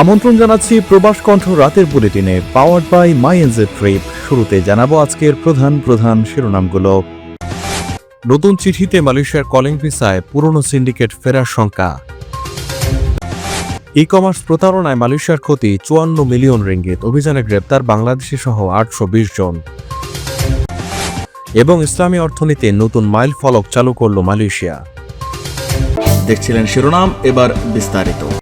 আমন্ত্রণ জানাচ্ছি প্রবাস কণ্ঠ রাতের বুলেটিনে powered by My NJ Trip শুরুতে জানাব আজকের প্রধান প্রধান শিরোনামগুলো। নতুন চিঠিতে মালয়েশিয়ার কলিং ভিসায় পুরনো সিন্ডিকেট ফেরার শঙ্কা। ই কমার্স প্রতারণায় মালয়েশিয়ার ক্ষতি, চুয়ান্ন মিলিয়ন রিঙ্গিত, অভিযানে গ্রেপ্তার বাংলাদেশি সহ আটশো বিশ জন। এবং ইসলামী অর্থনীতিতে নতুন মাইল ফলক চালু করল মালয়েশিয়া। দেখছিলেন শিরোনাম, এবার বিস্তারিত।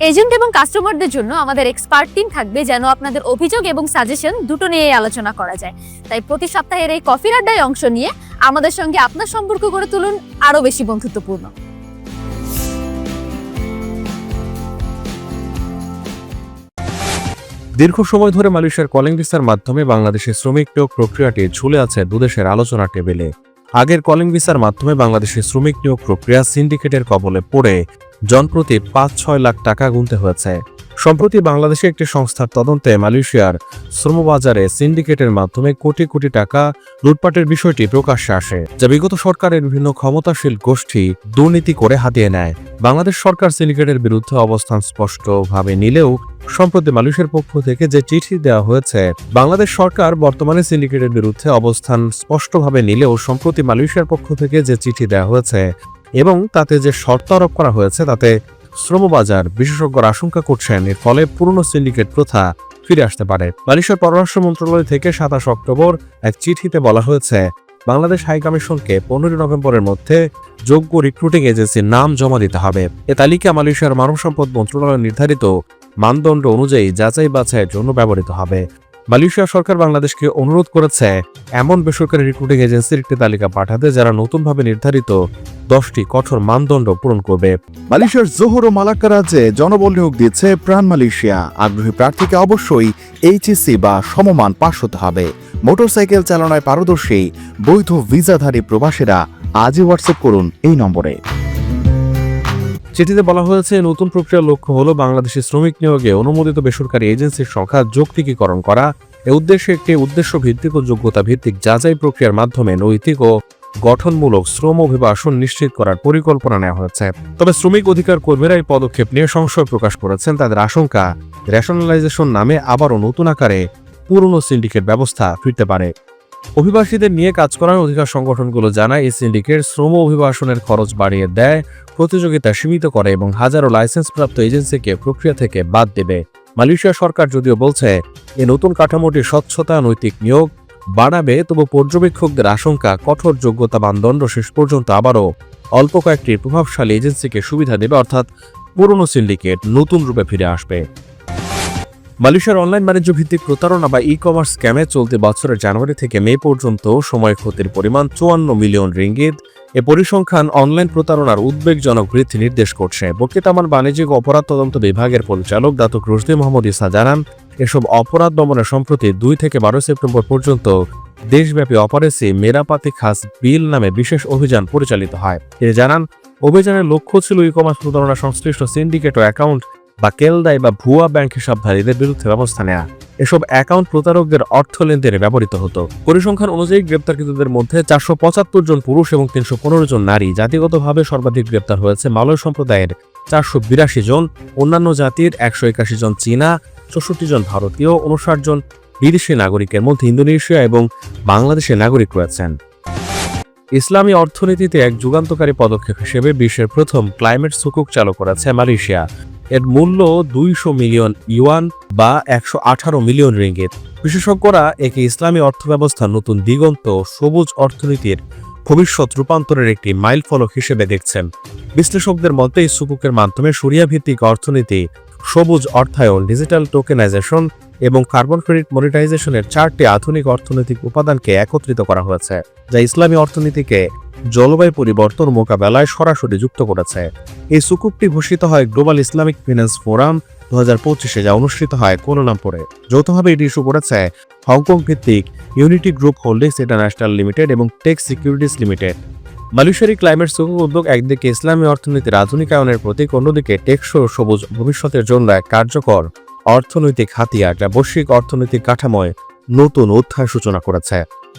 এজেন্ট এবং কাস্টমারদের জন্য আমাদের এক্সপার্ট টিম থাকবে যেন আপনাদের অভিযোগ এবং সাজেশন দুটো নিয়ে আলোচনা করা যায়। তাই প্রতি সপ্তাহের এই কফির আড্ডায় অংশ নিয়ে আমাদের সঙ্গে আপনার সম্পর্ক গড়ে তুলুন আরও বেশি বন্ধুত্বপূর্ণ। দীর্ঘ সময় ধরে মালয়েশিয়ার কলিং ভিসার মাধ্যমে বাংলাদেশের শ্রমিক নিয়োগ প্রক্রিয়াটি ঝুলে আছে দুদেশের আলোচনা টেবিলে। আগের কলিং ভিসার মাধ্যমে বাংলাদেশের শ্রমিক নিয়োগ প্রক্রিয়া সিন্ডিকেটের কবলে পড়ে জনপ্রতি পাঁচ ছয় লাখ টাকা গুনতে হয়েছে। সম্প্রতি বাংলাদেশে একটি সংস্থার তদন্তে মালয়েশিয়ার শ্রমবাজারে সিন্ডিকেটের মাধ্যমে কোটি কোটি টাকা লুটপাটের বিষয়টি প্রকাশ্যে আসে, যা বিগত সরকারের বিভিন্ন ক্ষমতাশীল গোষ্ঠী দুর্নীতি করে হাতিয়ে নেয়। বাংলাদেশ সরকার সিন্ডিকেটের বিরুদ্ধে অবস্থান স্পষ্টভাবে নিলেও, সম্প্রতি মালয়েশিয়ার পক্ষ থেকে যে চিঠি দেওয়া হয়েছে, বাংলাদেশ সরকার বর্তমানে সিন্ডিকেটের বিরুদ্ধে অবস্থান স্পষ্টভাবে নিলেও, সম্প্রতি মালয়েশিয়ার পক্ষ থেকে যে চিঠি দেওয়া হয়েছে এবং তাতে যে শর্ত আরোপ করা হয়েছে, তাতে শ্রমবাজার বিশেষজ্ঞরা আশঙ্কা করছেন এর ফলে পুরনো সিন্ডিকেট প্রথা ফিরে আসতে পারে। মালয়েশিয়ার পররাষ্ট্র মন্ত্রণালয় থেকে সাতাশ অক্টোবর এক চিঠিতে বলা হয়েছে, বাংলাদেশ হাই কমিশনকে পনেরোই নভেম্বরের মধ্যে যোগ্য রিক্রুটিং এজেন্সির নাম জমা দিতে হবে। এ তালিকা মালয়েশিয়ার মানব সম্পদ মন্ত্রণালয় নির্ধারিত মানদণ্ড অনুযায়ী যাচাই বাছাইয়ের জন্য ব্যবহৃত হবে। মালয়েশিয়া সরকার বাংলাদেশকে অনুরোধ করেছে, এমন বেসরকারি রিক্রুটিং এজেন্সির একটি তালিকা পাঠাতে যারা নতুনভাবে নির্ধারিত দশটি কঠোর মানদণ্ড পূরণ করবে। মালয়েশিয়ার জোহর ও মালাক্কা রাজ্যে জনবল নিয়োগ দিচ্ছে প্রাণ মালয়েশিয়া। আগ্রহী প্রার্থীকে অবশ্যই এইচএসসি বা সমমান পাশ হতে হবে। মোটরসাইকেল চালনায় পারদর্শী বৈধ ভিসাধারী প্রবাসীরা আজই হোয়াটসঅ্যাপ করুন এই নম্বরে। চিঠিতে বলা হয়েছে নতুন প্রক্রিয়ার লক্ষ্য হল বাংলাদেশি শ্রমিক নিয়োগে অনুমোদিত বেসরকারি এজেন্সির সংখ্যা যৌক্তিকীকরণ করা। এ উদ্দেশ্যে একটি উদ্দেশ্য ভিত্তিক ও যোগ্যতা ভিত্তিক যাচাই প্রক্রিয়ার মাধ্যমে নৈতিক ও গঠনমূলক শ্রম অভিবাসন নিশ্চিত করার পরিকল্পনা নেওয়া হয়েছে। তবে শ্রমিক অধিকার কর্মীরা এই পদক্ষেপ নিয়ে সংশয় প্রকাশ করেছেন। তাদের আশঙ্কা রেশনালাইজেশন নামে আবারও নতুন আকারে পুরনো সিন্ডিকেট ব্যবস্থা ফিরতে পারে। অভিবাসীদের নিয়ে কাজ করার অধিকার সংগঠনগুলো জানায়, এই সিন্ডিকেট শ্রম অভিবাসনের খরচ বাড়িয়ে দেয়, প্রতিযোগিতা সীমিত করে এবং হাজারো লাইসেন্সপ্রাপ্ত এজেন্সিকে প্রক্রিয়া থেকে বাদ দেবে। মালয়েশিয়া সরকার যদিও বলছে এই নতুন কাঠামোটি স্বচ্ছতা, নৈতিক নিয়োগ বাড়াবে, তবু পর্যবেক্ষকদের আশঙ্কা, কঠোর যোগ্যতা মানদণ্ড শেষ পর্যন্ত আবারও অল্প কয়েকটি প্রভাবশালী এজেন্সিকে সুবিধা দেবে, অর্থাৎ পুরনো সিন্ডিকেট নতুন রূপে ফিরে আসবে। মালয়েশিয়ার অনলাইন বাণিজ্য ভিত্তিক প্রতারণা বা ই কমার্স স্ক্যামে চলতি বছরের জানুয়ারি থেকে মে পর্যন্ত সময় ক্ষতির পরিমাণ চুয়ান্ন মিলিয়ন রিঙ্গিত। এ পরিসংখ্যান অনলাইন প্রতারণার উদ্বেগজনক বৃদ্ধি নির্দেশ করছে। বর্কিতামান বাণিজ্যিক অপরাধ তদন্ত বিভাগের পরিচালক দাতুক রুশদি মোহাম্মদ ইসা জানান, এসব অপরাধ দমনে সম্প্রতি দুই থেকে বারো সেপ্টেম্বর পর্যন্ত দেশব্যাপী অপারেসি মেরাপাতি খাস বিল নামে বিশেষ অভিযান পরিচালিত হয়। তিনি জানান, অভিযানের লক্ষ্য ছিল ই কমার্স প্রতারণা সংশ্লিষ্ট সিন্ডিকেট অ্যাকাউন্ট বা কেলদাই বা ভুয়া ব্যাংক হিসাবধারীদের বিরুদ্ধে ব্যবস্থা নেওয়া এসব অ্যাকাউন্ট প্রতারকদের অর্থ লেনদেনে ব্যবহৃত হতো। পরিসংখ্যান অনুযায়ী গ্রেপ্তারকৃতদের মধ্যে চারশো পঁচাত্তর জন পুরুষ এবং তিনশো পনেরো জন নারী। জাতিগতভাবে সর্বাধিক গ্রেপ্তার হয়েছে মালয় সম্প্রদায়ের চারশো বিরাশি জন, অন্যান্য জাতির একশো একাশি জন চীনা, চৌষট্টি জন ভারতীয় উনষাট জন বিদেশি নাগরিকের মধ্যে ইন্দোনেশিয়া এবং বাংলাদেশের নাগরিক রয়েছেন। ইসলামী অর্থনীতিতে এক যুগান্তকারী পদক্ষেপ হিসেবে বিশ্বের প্রথম ক্লাইমেট সুকুক চালু করেছে মালয়েশিয়া। এর মূল্য দুইশো মিলিয়ন ইউয়ান বা একশো আঠারো মিলিয়ন রিঙ্গিত। বিশেষজ্ঞরা একে ইসলামী অর্থব্যবস্থা নতুন দিগন্ত সবুজ অর্থনীতির ভবিষ্যৎ রূপান্তরের একটি মাইল ফলক হিসেবে দেখছেন। বিশ্লেষকদের মতে সুকুকের মাধ্যমে সুরিয়া ভিত্তিক অর্থনীতি সবুজ অর্থায়ন ডিজিটাল টোকেনাইজেশন এবং কার্বন ক্রেডিট মনিটাইজেশনের চারটি আধুনিক অর্থনৈতিক উপাদানকে একত্রিত করা হয়েছে, যা ইসলামী অর্থনীতিকে জলবায়ু পরিবর্তন মোকাবেলায় সরাসরি যুক্ত করেছে। এই সুকুকটি ঘোষিত হয় গ্লোবাল ইসলামিক ফিন্যান্স ফোরাম দু হাজার পঁচিশে, যা অনুষ্ঠিত হয় কোলালামপুরে যৌথভাবে এটি ইস্যু করেছে হংকং ভিত্তিক Unity Group Holdings International Limited এবং টেক সিকিউরিটিস লিমিটেড মালয়েশিয়ার ক্লাইমেট সুকুক উদ্যোগ একদিকে ইসলামী অর্থনীতির আধুনিকায়নের প্রতীক, অন্যদিকে টেকসই সবুজ ভবিষ্যতের জন্য এক কার্যকর অর্থনৈতিক হাতিয়ার যা বৈশ্বিক অর্থনৈতিক কাঠামোয় নতুন অধ্যায় সূচনা করেছে।